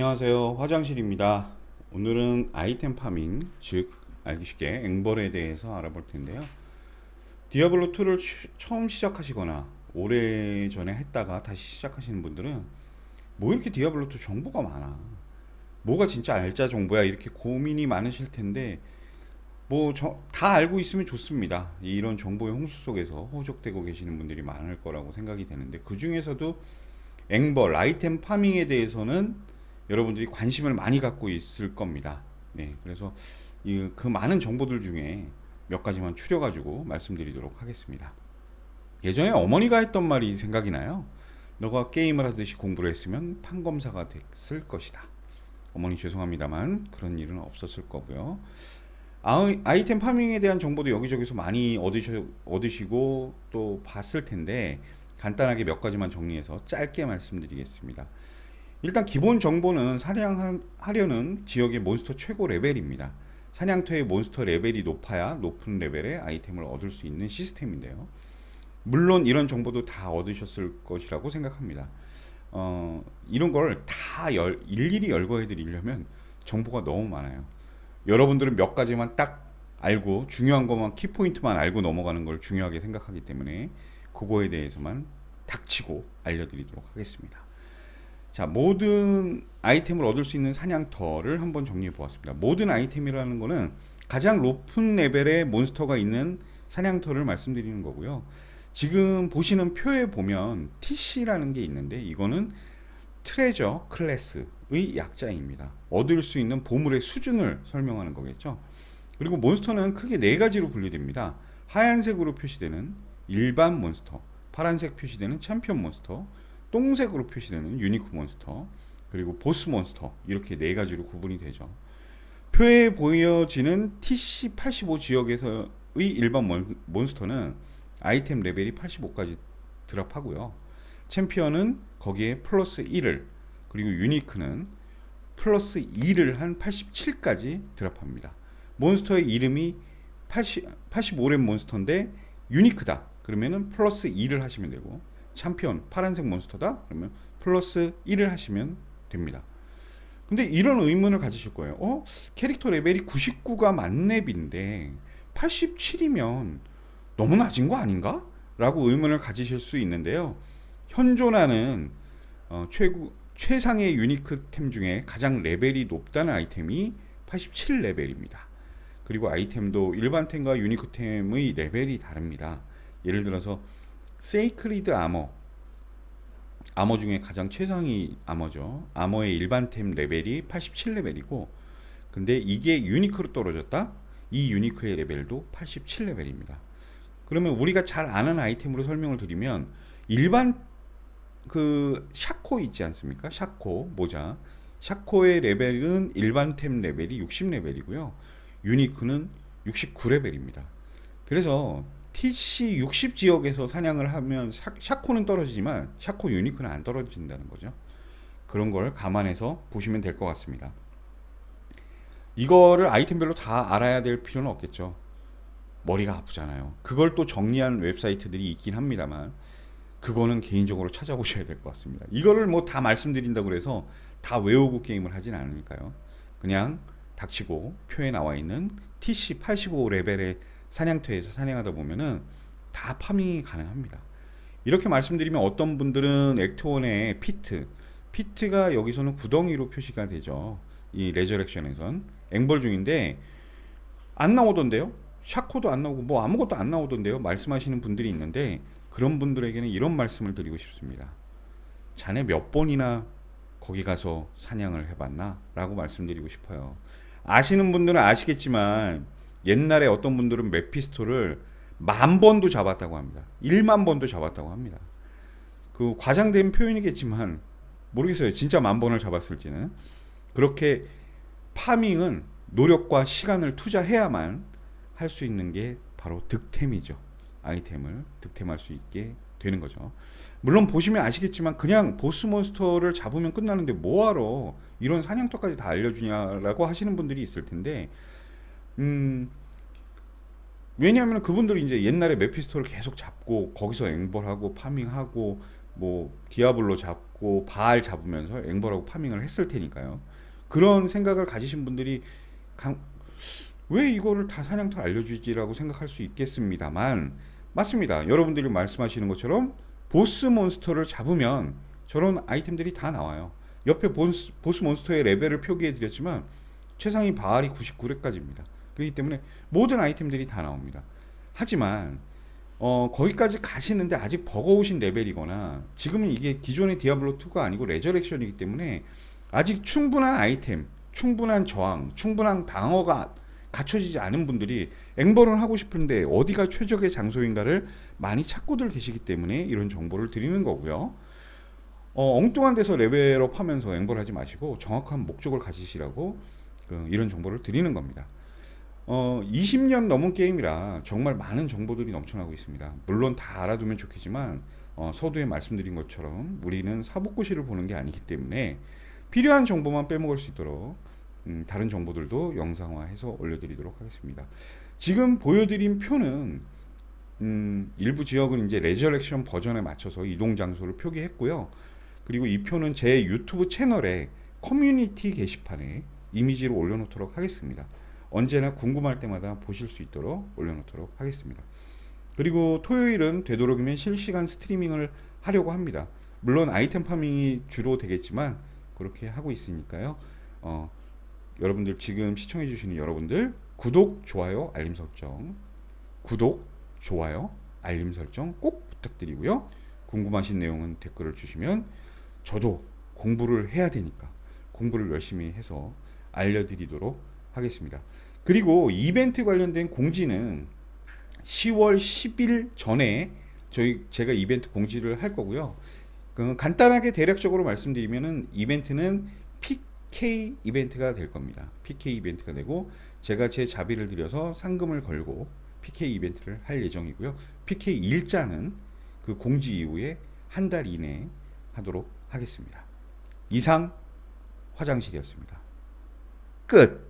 안녕하세요. 화장실입니다. 오늘은 아이템 파밍 즉 알기 쉽게 앵벌에 대해서 알아볼 텐데요. 디아블로 2를 처음 시작하시거나 오래 전에 했다가 다시 시작하시는 분들은 뭐 이렇게 디아블로 2 정보가 많아? 뭐가 진짜 알짜 정보야? 이렇게 고민이 많으실 텐데 뭐 다 알고 있으면 좋습니다. 이런 정보의 홍수 속에서 호적되고 계시는 분들이 많을 거라고 생각이 되는데 그 중에서도 앵벌 아이템 파밍에 대해서는 여러분들이 관심을 많이 갖고 있을 겁니다. 네, 그래서 이, 그 많은 정보들 중에 몇 가지만 추려가지고 말씀드리도록 하겠습니다. 예전에 어머니가 했던 말이 생각이 나요. 너가 게임을 하듯이 공부를 했으면 판검사가 됐을 것이다. 어머니 죄송합니다만 그런 일은 없었을 거고요. 아이, 템 파밍에 대한 정보도 여기저기서 많이 얻으셔, 얻으시고 또 봤을 텐데 간단하게 몇 가지만 정리해서 짧게 말씀드리겠습니다. 일단 기본 정보는 사냥하려는 지역의 몬스터 최고 레벨입니다. 사냥터의 몬스터 레벨이 높아야 높은 레벨의 아이템을 얻을 수 있는 시스템인데요. 물론 이런 정보도 다 얻으셨을 것이라고 생각합니다. 어, 이런 걸 다 일일이 열거해 드리려면 정보가 너무 많아요. 여러분들은 몇 가지만 딱 알고 중요한 것만 키포인트만 알고 넘어가는 걸 중요하게 생각하기 때문에 그거에 대해서만 닥치고 알려드리도록 하겠습니다. 자, 모든 아이템을 얻을 수 있는 사냥터를 한번 정리해 보았습니다. 모든 아이템이라는 거는 가장 높은 레벨의 몬스터가 있는 사냥터를 말씀드리는 거고요. 지금 보시는 표에 보면 TC라는 게 있는데 이거는 트레저 클래스의 약자입니다. 얻을 수 있는 보물의 수준을 설명하는 거겠죠. 그리고 몬스터는 크게 네 가지로 분류됩니다. 하얀색으로 표시되는 일반 몬스터, 파란색 표시되는 챔피언 몬스터, 똥색으로 표시되는 유니크 몬스터, 그리고 보스 몬스터 이렇게 네 가지로 구분이 되죠. 표에 보여지는 TC85 지역에서의 일반 몬 스터는 아이템 레벨이 85까지 드랍하고요. 챔피언은 거기에 플러스 1을 그리고 유니크는 플러스 2를 한 87까지 드랍합니다. 몬스터의 이름이 80, 85렙 몬스터인데 유니크다. 그러면은 플러스 2를 하시면 되고 챔피언 파란색 몬스터다 그러면 플러스 1을 하시면 됩니다. 근데 이런 의문을 가지실 거예요. 어? 캐릭터 레벨이 99가 만렙인데 87이면 너무 낮은 거 아닌가? 라고 의문을 가지실 수 있는데요. 현존하는 어, 최고, 최상의 유니크템 중에 가장 레벨이 높다는 아이템이 87레벨입니다. 그리고 아이템도 일반 템과 유니크템의 레벨이 다릅니다. 예를 들어서 세이크리드 아머 아머 중에 가장 최상위 아머죠. 아머의 일반템 레벨이 87레벨이고 근데 이게 유니크로 떨어졌다? 이 유니크의 레벨도 87레벨입니다. 그러면 우리가 잘 아는 아이템으로 설명을 드리면 일반 그 샤코 있지 않습니까? 샤코 모자. 샤코의 레벨은 일반템 레벨이 60레벨이고요. 유니크는 69레벨입니다. 그래서 TC 60 지역에서 사냥을 하면 샤, 코는 떨어지지만 샤코 유니크는 안 떨어진다는 거죠. 그런 걸 감안해서 보시면 될 것 같습니다. 이거를 아이템별로 다 알아야 될 필요는 없겠죠. 머리가 아프잖아요. 그걸 또 정리한 웹사이트들이 있긴 합니다만 그거는 개인적으로 찾아보셔야 될 것 같습니다. 이거를 뭐 다 말씀드린다고 해서 다 외우고 게임을 하진 않으니까요. 그냥 닥치고 표에 나와 있는 TC 85 레벨의 사냥터에서 사냥하다 보면은 다 파밍이 가능합니다. 이렇게 말씀드리면 어떤 분들은 액트원의 피트, 피트가 여기서는 구덩이로 표시가 되죠. 이 레저렉션에선 앵벌 중인데 안 나오던데요. 샤코도 안 나오고 뭐 아무것도 안 나오던데요. 말씀하시는 분들이 있는데 그런 분들에게는 이런 말씀을 드리고 싶습니다. 자네 몇 번이나 거기 가서 사냥을 해봤나? 라고 말씀드리고 싶어요. 아시는 분들은 아시겠지만 옛날에 어떤 분들은 메피스토를 만 번도 잡았다고 합니다. 1만 번도 잡았다고 합니다. 그 과장된 표현이겠지만 모르겠어요. 진짜 만 번을 잡았을지는. 그렇게 파밍은 노력과 시간을 투자해야만 할 수 있는 게 바로 득템이죠. 아이템을 득템할 수 있게 되는 거죠. 물론 보시면 아시겠지만 그냥 보스 몬스터를 잡으면 끝나는데 뭐하러 이런 사냥터까지 다 알려주냐라고 하시는 분들이 있을 텐데 음, 왜냐하면 그분들이 이제 옛날에 메피스토를 계속 잡고 거기서 앵벌하고 파밍하고 뭐 디아블로 잡고 바알 잡으면서 앵벌하고 파밍을 했을 테니까요. 그런 생각을 가지신 분들이 강- 왜 이거를 다 사냥터 알려주지라고 생각할 수 있겠습니다만 맞습니다. 여러분들이 말씀하시는 것처럼 보스 몬스터를 잡으면 저런 아이템들이 다 나와요. 옆에 보스, 보스 몬스터의 레벨을 표기해 드렸지만 최상위 바알이 99렙까지입니다. 그렇기 때문에 모든 아이템들이 다 나옵니다. 하지만 어, 거기까지 가시는데 아직 버거우신 레벨이거나 지금은 이게 기존의 디아블로 2가 아니고 레저렉션이기 때문에 아직 충분한 아이템, 충분한 저항, 충분한 방어가 갖춰지지 않은 분들이 앵벌을 하고 싶은데 어디가 최적의 장소인가를 많이 찾고들 계시기 때문에 이런 정보를 드리는 거고요. 어, 엉뚱한 데서 레벨업 하면서 앵벌하지 마시고 정확한 목적을 가지시라고 그 이런 정보를 드리는 겁니다. 어, 20년 넘은 게임이라 정말 많은 정보들이 넘쳐나고 있습니다. 물론 다 알아두면 좋겠지만 어, 서두에 말씀드린 것처럼 우리는 사복고시를 보는 게 아니기 때문에 필요한 정보만 빼먹을 수 있도록 음, 다른 정보들도 영상화해서 올려드리도록 하겠습니다. 지금 보여드린 표는 음, 일부 지역은 이제 레저렉션 버전에 맞춰서 이동 장소를 표기했고요. 그리고 이 표는 제 유튜브 채널에 커뮤니티 게시판에 이미지로 올려놓도록 하겠습니다. 언제나 궁금할 때마다 보실 수 있도록 올려놓도록 하겠습니다. 그리고 토요일은 되도록이면 실시간 스트리밍을 하려고 합니다. 물론 아이템 파밍이 주로 되겠지만 그렇게 하고 있으니까요. 어, 여러분들 지금 시청해 주시는 여러분들 구독, 좋아요, 알림 설정 구독, 좋아요, 알림 설정 꼭 부탁드리고요. 궁금하신 내용은 댓글을 주시면 저도 공부를 해야 되니까 공부를 열심히 해서 알려드리도록 하겠습니다. 그리고 이벤트 관련된 공지는 10월 10일 전에 저희 제가 이벤트 공지를 할 거고요. 그 간단하게 대략적으로 말씀드리면은 이벤트는 PK 이벤트가 될 겁니다. PK 이벤트가 되고 제가 제 자비를 들여서 상금을 걸고 PK 이벤트를 할 예정이고요. PK 일자는 그 공지 이후에 한 달 이내에 하도록 하겠습니다. 이상 화장실이었습니다. 끝.